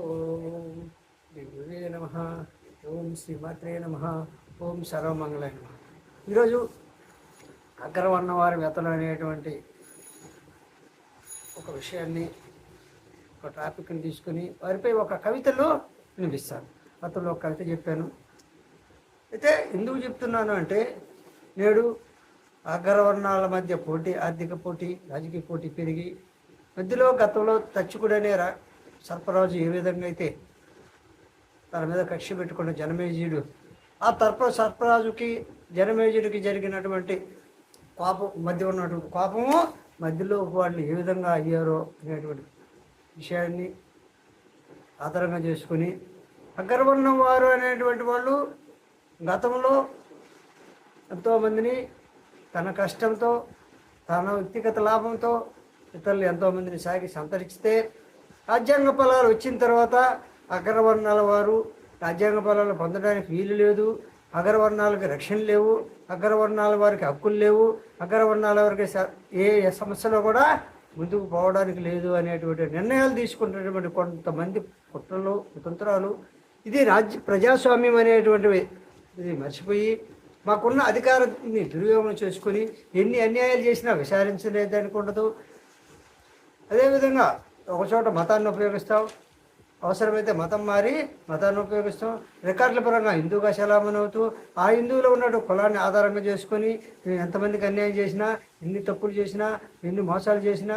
ఓం దివ్యే నమ ఓం శ్రీమాత్రే నమ ఓం సర్వమంగళ నమ. ఈరోజు అగ్రవర్ణవారి వ్యతలు అనేటువంటి ఒక విషయాన్ని ఒక టాపిక్ని తీసుకుని వారిపై ఒక కవితలో వినిపిస్తాను అతను ఒక కవిత చెప్పాను. అయితే ఎందుకు చెప్తున్నాను అంటే నేడు అగ్రవర్ణాల మధ్య పోటీ ఆర్థిక పోటీ రాజకీయ పోటీ పెరిగి మధ్యలో గతంలో తచ్చుకుడనే రా సర్పరాజు ఏ విధంగా అయితే తన మీద కక్ష పెట్టుకున్న జనమేజయుడు ఆ తర్ప సర్పరాజుకి జనమేజయుడికి జరిగినటువంటి కోపం మధ్య ఉన్నటువంటి కోపము మధ్యలో వాళ్ళు ఏ విధంగా అయ్యారో అనేటువంటి విషయాన్ని ఆధారంగా చేసుకుని అగ్రవర్ణం వారు అనేటువంటి వాళ్ళు గతంలో ఎంతోమందిని తన కష్టంతో తన వ్యక్తిగత లాభంతో ఇతరులు ఎంతోమందిని సాగి సంతరిస్తే రాజ్యాంగ ఫలాలు వచ్చిన తర్వాత అగ్రవర్ణాల వారు రాజ్యాంగ ఫలాలు పొందడానికి వీలు లేదు. అగ్రవర్ణాలకు రక్షణ లేవు. అగ్రవర్ణాల వారికి హక్కులు లేవు. అగ్రవర్ణాల వారికి ఏ సమస్యలో కూడా ముందుకు పోవడానికి లేదు అనేటువంటి నిర్ణయాలు తీసుకుంటున్నటువంటి కొంతమంది కుట్రలు కుతంత్రాలు. ఇది రాజ్య ప్రజాస్వామ్యం అనేటువంటివి. ఇది మర్చిపోయి మాకున్న అధికారాన్ని దుర్యోగం చేసుకొని ఎన్ని అన్యాయాలు చేసినా విచారించలేదనుకుండదు. అదేవిధంగా ఒకచోట మతాన్ని ఉపయోగిస్తాం అవసరమైతే మతం మారి మతాన్ని ఉపయోగిస్తాం రికార్డుల పరంగా హిందూగా చలామణి అవుతూ ఆ హిందువులో ఉన్నట్టు కులాన్ని ఆధారంగా చేసుకొని మేము ఎంతమందికి అన్యాయం చేసినా ఎన్ని తప్పులు చేసినా ఎన్ని మోసాలు చేసినా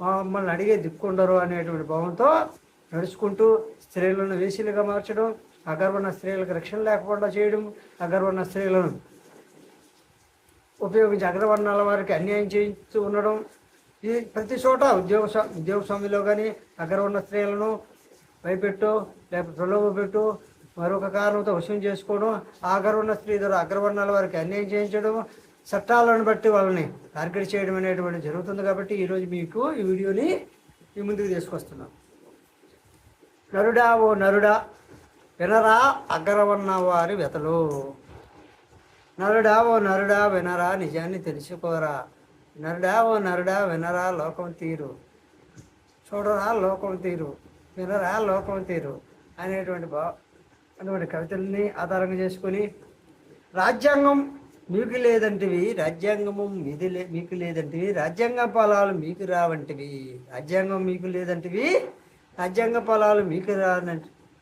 మమ్మల్ని అడిగే దిక్కుండరు అనేటువంటి భావంతో నడుచుకుంటూ స్త్రీలను వేసీలుగా మార్చడం అగర్వన్న స్త్రీలకు రక్షణ లేకుండా చేయడం అగర్వన్న స్త్రీలను ఉపయోగించి అగ్రవర్ణాల వారికి అన్యాయం చేస్తూ ఉండడం ఈ ప్రతి చోట ఉద్యోగ ఉద్యోగ స్వామిలో కానీ అగ్రవర్ణ స్త్రీలను భయపెట్టు లేకపోతే ప్రలోభ పెట్టు మరొక కారణంతో వశం చేసుకోవడం ఆ ఉన్న స్త్రీ ద్వారా అగ్రవర్ణాల వారికి అన్యాయం చేయించడం చట్టాలను బట్టి వాళ్ళని టార్గెట్ చేయడం అనేటువంటి జరుగుతుంది కాబట్టి ఈరోజు మీకు ఈ వీడియోని మీ ముందుకు తీసుకొస్తున్నాం. నరుడా ఓ నరుడా వినరా అగ్రవర్ణ వారి వెతలు. నరుడా ఓ నరుడా వినరా నిజాన్ని తెలుసుకోరా. నరుడా ఓ నరుడా వినరా లోకం తీరు. చూడరా లోకం తీరు వినరా లోకం తీరు అనేటువంటి బా అటువంటి కవితల్ని ఆధారంగా చేసుకొని రాజ్యాంగం మీకు లేదంటివి రాజ్యాంగము మీది లే మీకు లేదంటివి రాజ్యాంగ ఫలాలు మీకు రావంటివి రాజ్యాంగం మీకు లేదంటివి రాజ్యాంగ ఫలాలు మీకు రాన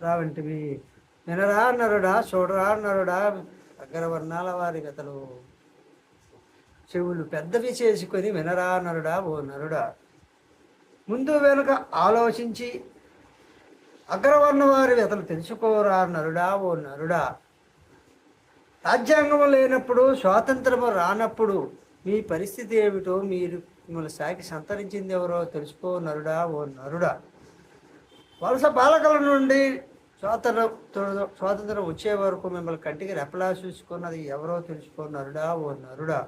రావంటివి. వినరా నరుడా చూడరా నరుడా అగ్రవర్ణాల వారి కథలు. చెవులు పెద్దవి చేసుకొని వినరా నరుడా ఓ నరుడా. ముందు వెనుక ఆలోచించి అగ్రవర్ణ వారి అతను తెలుసుకోరా నరుడా ఓ నరుడా. రాజ్యాంగం లేనప్పుడు స్వాతంత్రము రానప్పుడు మీ పరిస్థితి ఏమిటో మీరు మిమ్మల్ని సాకి సంతరించింది ఎవరో తెలుసుకో నరుడా ఓ నరుడా. వలస పాలకుల నుండి స్వాతంత్ర స్వాతంత్రం వచ్చే వరకు మిమ్మల్ని కంటికి రెపలా చూసుకున్నది ఎవరో తెలుసుకో నరుడా ఓ నరుడా.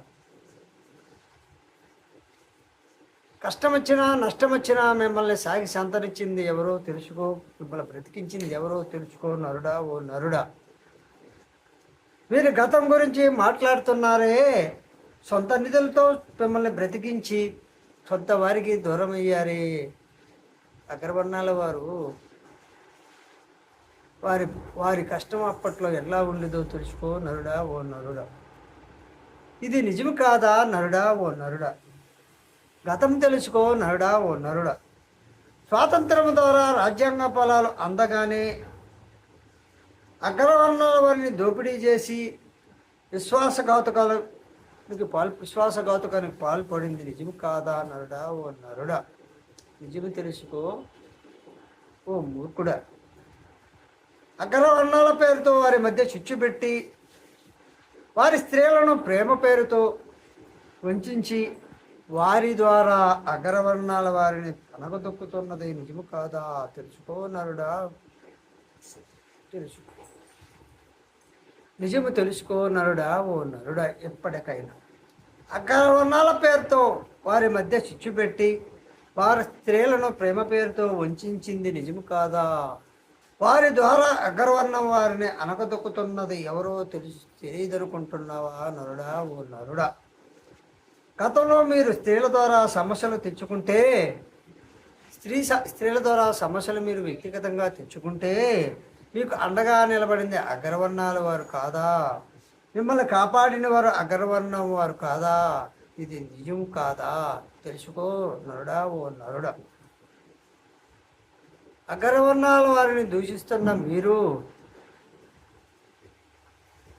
కష్టం వచ్చినా నష్టం వచ్చినా మిమ్మల్ని సాగి సంతరించింది ఎవరో తెలుసుకో మిమ్మల్ని బ్రతికించింది ఎవరో తెలుసుకో నరుడా ఓ నరుడా. మీరు గతం గురించి మాట్లాడుతున్నారే సొంత నిధులతో మిమ్మల్ని బ్రతికించి సొంత వారికి దూరం అయ్యారే. అగ్రవర్ణాల వారు వారి వారి కష్టం అప్పట్లో ఎలా ఉండేదో తెలుసుకో నరుడా ఓ నరుడా. ఇది నిజం కాదా నరుడా ఓ నరుడా? గతం తెలుసుకో నరుడా ఓ నరుడా. స్వాతంత్రం ద్వారా రాజ్యాంగ ఫలాలు అందగానే అగ్రవర్ణాల వారిని దోపిడీ చేసి విశ్వాసఘాతుకాలకు పాల్ విశ్వాసఘాతుకానికి పాల్పడింది నిజం కాదా నరుడా ఓ నరుడా. నిజం తెలుసుకో ఓ మూర్ఖుడా. అగ్రవర్ణాల పేరుతో వారి మధ్య చిచ్చు పెట్టి వారి స్త్రీలను ప్రేమ పేరుతో వంచి వారి ద్వారా అగ్రవర్ణాల వారిని కనగదొక్కుతున్నది నిజము కాదా? తెలుసుకో నరుడా. తెలుసుకో. నిజము తెలుసుకో నరుడా ఓ నరుడా ఎప్పటికైనా. అగ్రవర్ణాల పేరుతో వారి మధ్య చిచ్చు పెట్టి వారి స్త్రీలను ప్రేమ పేరుతో వంచింది నిజము కాదా? వారి ద్వారా అగ్రవర్ణం వారిని అనగదొక్కుతున్నది ఎవరో తెలుసు తెలియదనుకుంటున్నావా నరుడా ఓ నరుడా? గతంలో మీరు స్త్రీల ద్వారా సమస్యలు తెచ్చుకుంటే స్త్రీ స- స్త్రీల ద్వారా సమస్యలు మీరు వ్యక్తిగతంగా తెచ్చుకుంటే మీకు అండగా నిలబడింది అగ్రవర్ణాల వారు కాదా? మిమ్మల్ని కాపాడిన వారు అగ్రవర్ణం వారు కాదా? ఇది నిజం కాదా? తెలుసుకో నరుడా ఓ నరుడా. అగ్రవర్ణాల వారిని దూషిస్తున్న మీరు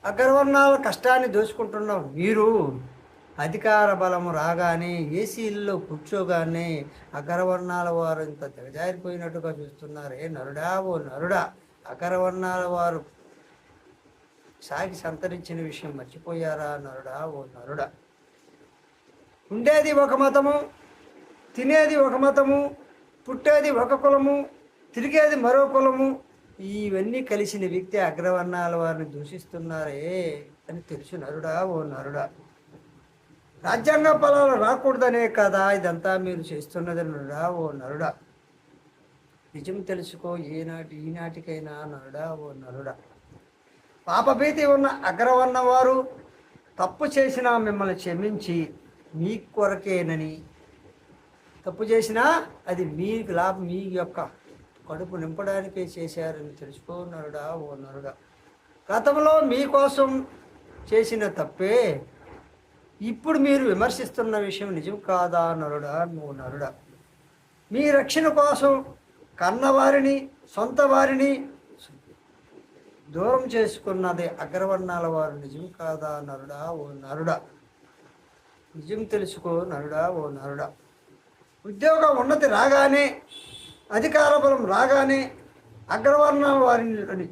అగ్రవర్ణాల కష్టాన్ని దోచుకుంటున్న మీరు అధికార బలము రాగానే ఏసీల్లో కూర్చోగానే అగ్రవర్ణాల వారు ఇంత దిగజారిపోయినట్టుగా చూస్తున్నారే. నరుడా ఓ నరుడా? అగ్రవర్ణాల వారు సాగి సంతరించిన విషయం మర్చిపోయారా? నరుడా ఓ నరుడా? ఉండేది ఒక మతము తినేది ఒక మతము పుట్టేది ఒక కులము తిరిగేది మరో కులము. ఇవన్నీ కలిసిన వ్యక్తి అగ్రవర్ణాల వారిని దూషిస్తున్నారే అని తెలుసు నరుడా ఓ నరుడా? రాజ్యాంగ ఫలాలు రాకూడదనే కదా ఇదంతా మీరు చేస్తున్నది నరుడా ఓ నరుడా. నిజం తెలుసుకో ఏనాటి ఈనాటికైనా నరుడా ఓ నరుడా. పాపభీతి ఉన్న అగ్రవర్ణ వారు తప్పు చేసినా మిమ్మల్ని క్షమించి మీ కొరకేనని. తప్పు చేసినా అది మీకు లాభం మీ యొక్క కడుపు నింపడానికే చేశారని తెలుసుకో నరుడా ఓ నరుడా. గతంలో మీకోసం చేసిన తప్పే ఇప్పుడు మీరు విమర్శిస్తున్న విషయం నిజం కాదా నరుడా? నువ్వు నరుడా. మీ రక్షణ కోసం కన్నవారిని సొంత వారిని దూరం చేసుకున్నది అగ్రవర్ణాల వారు. నిజం కాదా నరుడా? ఓ నరుడా. నిజం తెలుసుకో నరుడా? ఓ నరుడా. ఉద్యోగ ఉన్నతి రాగానే అధికార బలం రాగానే అగ్రవర్ణాల వారిని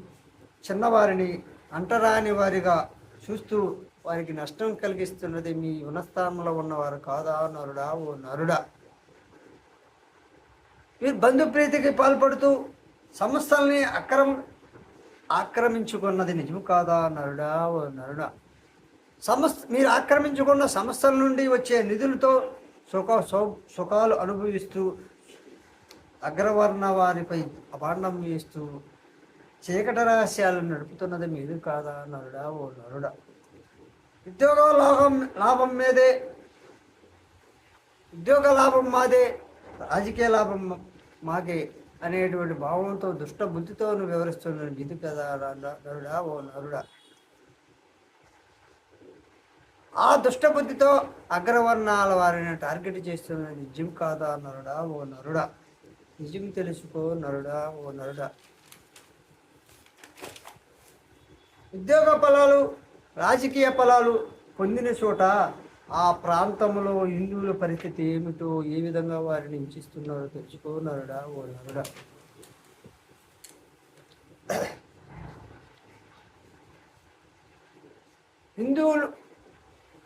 చిన్నవారిని అంటరాని వారిగా చూస్తూ వారికి నష్టం కలిగిస్తున్నది మీ ఉన్నస్థానంలో ఉన్నవారు కాదా? నరుడా? ఓ నరుడా. మీరు బంధుప్రీతికి పాల్పడుతూ సంస్థల్ని అక్రమ ఆక్రమించుకున్నది నిజం కాదా? నరుడా? ఓ నరుడా. సంస్థ మీరు ఆక్రమించుకున్న సంస్థల నుండి వచ్చే నిధులతో సుఖ సుఖాలు అనుభవిస్తూ అగ్రవర్ణ వారిపై అభాండం వేస్తూ చీకట రహస్యాలు నడుపుతున్నది మీరు కాదా? నరుడా? ఓ నరుడా. ఉద్యోగ లాభం లాభం మీదే ఉద్యోగ లాభం మాదే రాజకీయ లాభం మాకే అనేటువంటి భావంతో దుష్ట బుద్ధితో నువ్వు వివరిస్తున్న ఇది కదా నరుడా- నరుడా ఓ నరుడా. ఆ దుష్ట బుద్ధితో అగ్రవర్ణాల వారిని టార్గెట్ చేస్తున్నది నిజం కాదా నరుడా ఓ నరుడా? నిజం తెలుసుకో నరుడా ఓ నరుడా. ఉద్యోగ ఫలాలు రాజకీయ ఫలాలు పొందిన చోట ఆ ప్రాంతంలో హిందువుల పరిస్థితి ఏమిటో ఏ విధంగా వారిని హింసిస్తున్నారో తెలుసుకో ఓ నరుడా? హిందువులు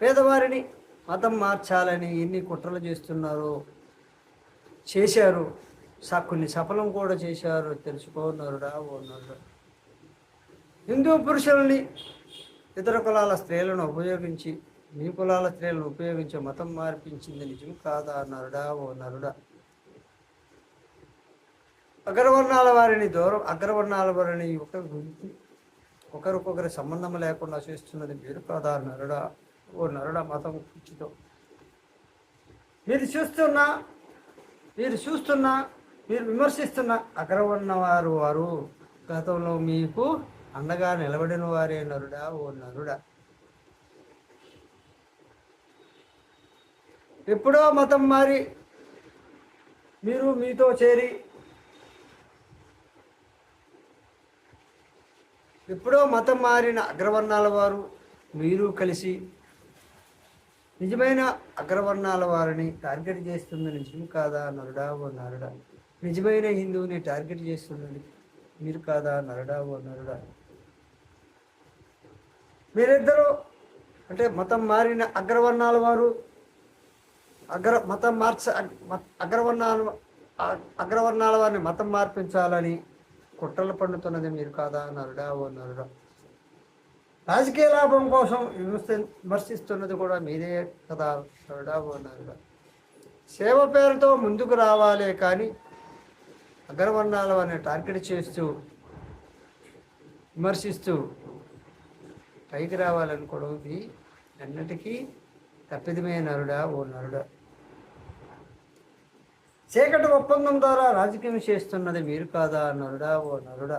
పేదవారిని మతం మార్చాలని ఎన్ని కుట్రలు చేస్తున్నారో చేశారు. స- కొన్ని సఫలం కూడా చేశారు తెలుసుకోనరుడా ఓ నరుడా? హిందూ పురుషుల్ని ఇతర కులాల స్త్రీలను ఉపయోగించి మీ కులాల స్త్రీలను ఉపయోగించే మతం మార్పించింది నిజం కాదా? నరుడా ఓ నరుడా. అగ్రవర్ణాల వారిని దూరం అగ్రవర్ణాల వారిని ఒక ఒకరికొకరి సంబంధం లేకుండా చేస్తున్నది మీరు కాదా? నరుడా ఓ నరుడా మతం పిచ్చితో. మీరు చూస్తున్నా మీరు చూస్తున్నా మీరు విమర్శిస్తున్న అగ్రవర్ణ వారు వారు గతంలో మీకు అండగా నిలబడిన వారే నరుడా ఓ నరుడా. ఎప్పుడో మతం మారి మీరు మీతో చేరి ఎప్పుడో మతం మారిన అగ్రవర్ణాల వారు మీరు కలిసి నిజమైన అగ్రవర్ణాల వారిని టార్గెట్ చేస్తుంది నిజం కాదా నరుడా ఓ నరుడా? నిజమైన హిందువుని టార్గెట్ చేస్తుందని మీరు కాదా నరుడా ఓ నరుడా? మీరిద్దరూ అంటే మతం మారిన అగ్రవర్ణాల వారు అగ్ర మతం మార్చ అగ్- అగ్రవర్ణాల అగ్రవర్ణాల వారిని మతం మార్పించాలని కుట్రలు పండుతున్నది మీరు కాదా నరుడా ఓ నరుడా రాజకీయ లాభం కోసం విమర్శ విమర్శిస్తున్నది కూడా మీరే కదా నరుడా ఓ నరుడా సేవ పేరుతో ముందుకు రావాలే కానీ అగ్రవర్ణాల వారిని టార్గెట్ చేస్తూ విమర్శిస్తూ పైకి రావాలనుకోవడం ఇది అన్నిటికీ తప్పిదమే నరుడా ఓ నరుడా. చీకటి ఒప్పందం ద్వారా రాజకీయం చేస్తున్నది మీరు కాదా? నరుడా ఓ నరుడా.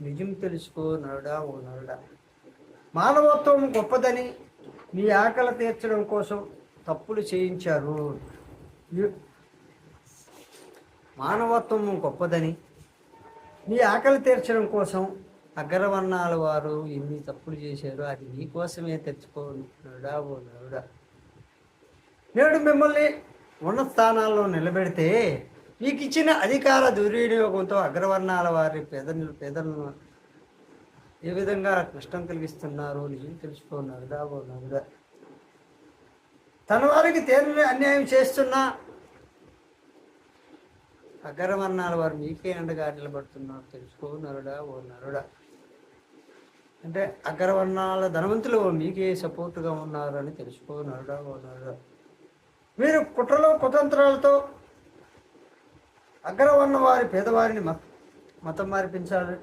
నిజం తెలుసుకో నరుడా ఓ నరుడా. మానవత్వం గొప్పదని మీ ఆకలి తీర్చడం కోసం తప్పులు చేయించారు. మానవత్వం గొప్పదని మీ ఆకలి తీర్చడం కోసం అగ్రవర్ణాల వారు ఎన్ని తప్పులు చేశారు అది నీకోసమే తెచ్చుకో నరుడా ఓ నరుడా నేడు మిమ్మల్ని ఉన్న స్థానాల్లో నిలబెడితే మీకు ఇచ్చిన అధికార దుర్వినియోగంతో అగ్రవర్ణాల వారి పేదలు పేదలను ఏ విధంగా నష్టం కలిగిస్తున్నారు నిజం తెలుసుకున్నారు నరుడా తన వారికి తేలిన అన్యాయం చేస్తున్న అగ్రవర్ణాల వారు మీకే అండగా నిలబడుతున్నారు తెలుసుకో నరుడా ఓ నరుడా అంటే అగ్రవర్ణాల ధనవంతులు మీకే సపోర్టుగా ఉన్నారని తెలుసుకో నరుడా ఓ నరుడా. మీరు కుట్రలో కుతంత్రాలతో అగ్రవర్ణ వారి పేదవారిని మతం మార్పించాలి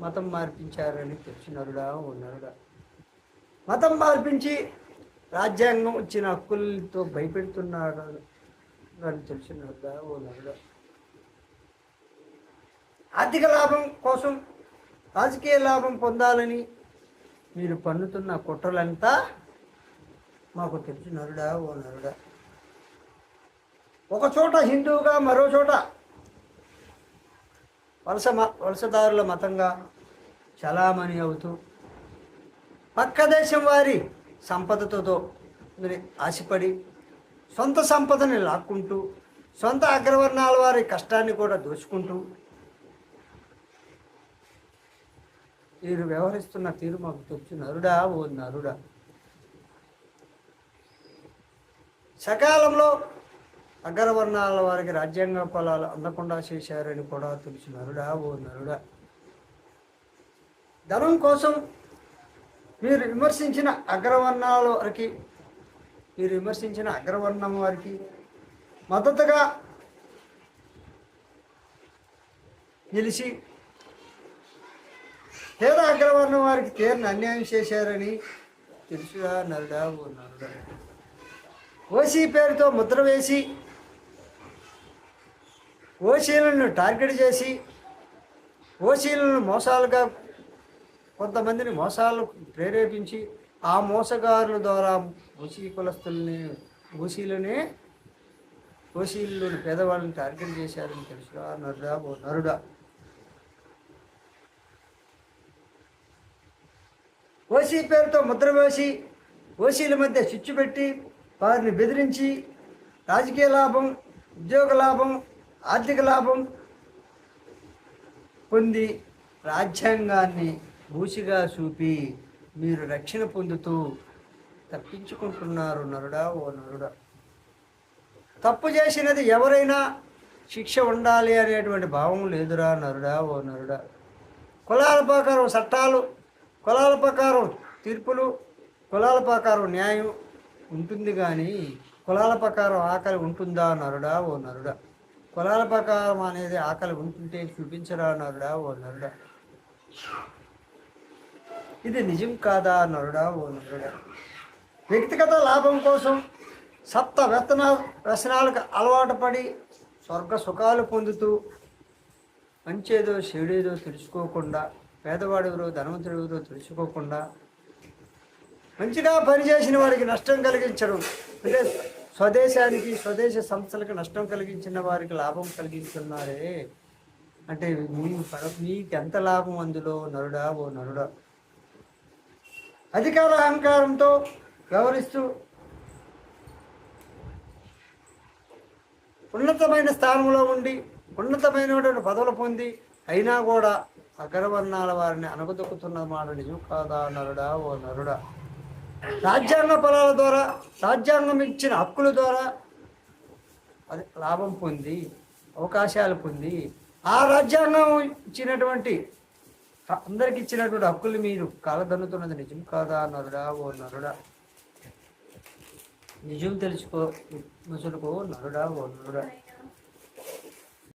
మతం మార్పించారని తెలిసినరుడా ఉన్నరుడా మతం మార్పించి రాజ్యాంగం వచ్చిన హక్కులతో భయపెడుతున్నాడు అని తెలిసినరుడా ఓ నరుడా. ఆర్థిక లాభం కోసం రాజకీయ లాభం పొందాలని మీరు పన్నుతున్న కుట్రలంతా మాకు తెలిసినరుడా ఓ నరుడా. ఒకచోట హిందువుగా మరో చోట వలస మ వలసదారుల మతంగా చలామణి అవుతూ పక్క దేశం వారి సంపదతో ఆశపడి సొంత సంపదని లాక్కుంటూ సొంత అగ్రవర్ణాల వారి కష్టాన్ని కూడా దోచుకుంటూ మీరు వ్యవహరిస్తున్న తీరు మాకు తొచ్చు నరుడా ఓ నరుడా. సకాలంలో అగ్రవర్ణాల వారికి రాజ్యాంగ ఫలాలు అందకుండా చేశారని కూడా తెలుసు నరుడా ఓ నరుడా. ధనం కోసం మీరు విమర్శించిన అగ్రవర్ణాల వారికి మీరు విమర్శించిన అగ్రవర్ణం వారికి మద్దతుగా నిలిచి లేదా అగ్రవర్ణం వారికి తీరిన అన్యాయం చేశారని తెలుసుగా నరుడా ఓ నరుడా ఓసీ పేరుతో ముద్ర వేసి ఓసీలను టార్గెట్ చేసి ఓసీలను మోసాలుగా కొంతమందిని మోసాలు ప్రేరేపించి ఆ మోసగారుల ద్వారా ఓసీ కులస్తుల్ని ఓసీలనే ఓసీల్లోని పేదవాళ్ళని టార్గెట్ చేశారని తెలుసుగా నరుడా ఓ నరుడా ఓసీ పేరుతో ముద్ర వేసి ఓసీల మధ్య చిచ్చు పెట్టి వారిని బెదిరించి రాజకీయ లాభం ఉద్యోగ లాభం ఆర్థిక లాభం పొంది రాజ్యాంగాన్ని భూసిగా చూపి మీరు రక్షణ పొందుతూ తప్పించుకుంటున్నారు నరుడా ఓ నరుడా. తప్పు చేసినది ఎవరైనా శిక్ష ఉండాలి అనేటువంటి భావం లేదురా నరుడా ఓ నరుడా. కులాల ప్రకారం చట్టాలు కులాల ప్రకారం తీర్పులు కులాల ప్రకారం న్యాయం ఉంటుంది కానీ కులాల ప్రకారం ఆకలి ఉంటుందా నరుడా ఓ నరుడా? కులాల ప్రకారం అనేది ఆకలి ఉంటుంటే చూపించరా నరుడా ఓ నరుడా? ఇది నిజం కాదా నరుడా ఓ నరుడా? వ్యక్తిగత లాభం కోసం సప్త వ్యతన వ్యసనాలకు అలవాటు పడి స్వర్గ సుఖాలు పొందుతూ మంచేదో చెడేదో తెలుసుకోకుండా పేదవాడెవరో ధనవంతుడెవరో తెలుసుకోకుండా మంచిగా పనిచేసిన వారికి నష్టం కలిగించడం అంటే స్వదేశానికి స్వదేశ సంస్థలకు నష్టం కలిగించిన వారికి లాభం కలిగిస్తున్నారే. అంటే మీ మీకు ఎంత లాభం అందులో? నరుడా ఓ నరుడా. అధికార అహంకారంతో వ్యవహరిస్తూ ఉన్నతమైన స్థానంలో ఉండి ఉన్నతమైనటువంటి పదవులు పొంది అయినా కూడా అగ్రవర్ణాల వారిని అనగదొక్కుతున్న మాట నిజం కాదా నరుడా? ఓ నరుడా. రాజ్యాంగ ఫలాల ద్వారా రాజ్యాంగం ఇచ్చిన హక్కుల ద్వారా అది లాభం పొంది అవకాశాలు పొంది ఆ రాజ్యాంగం ఇచ్చినటువంటి అందరికి ఇచ్చినటువంటి హక్కులు మీరు కాలదన్నుతున్నది నిజం కాదా నరుడా? ఓ నరుడా. నిజం తెలుసుకో ముసులుకో నరుడా? ఓ నరుడా.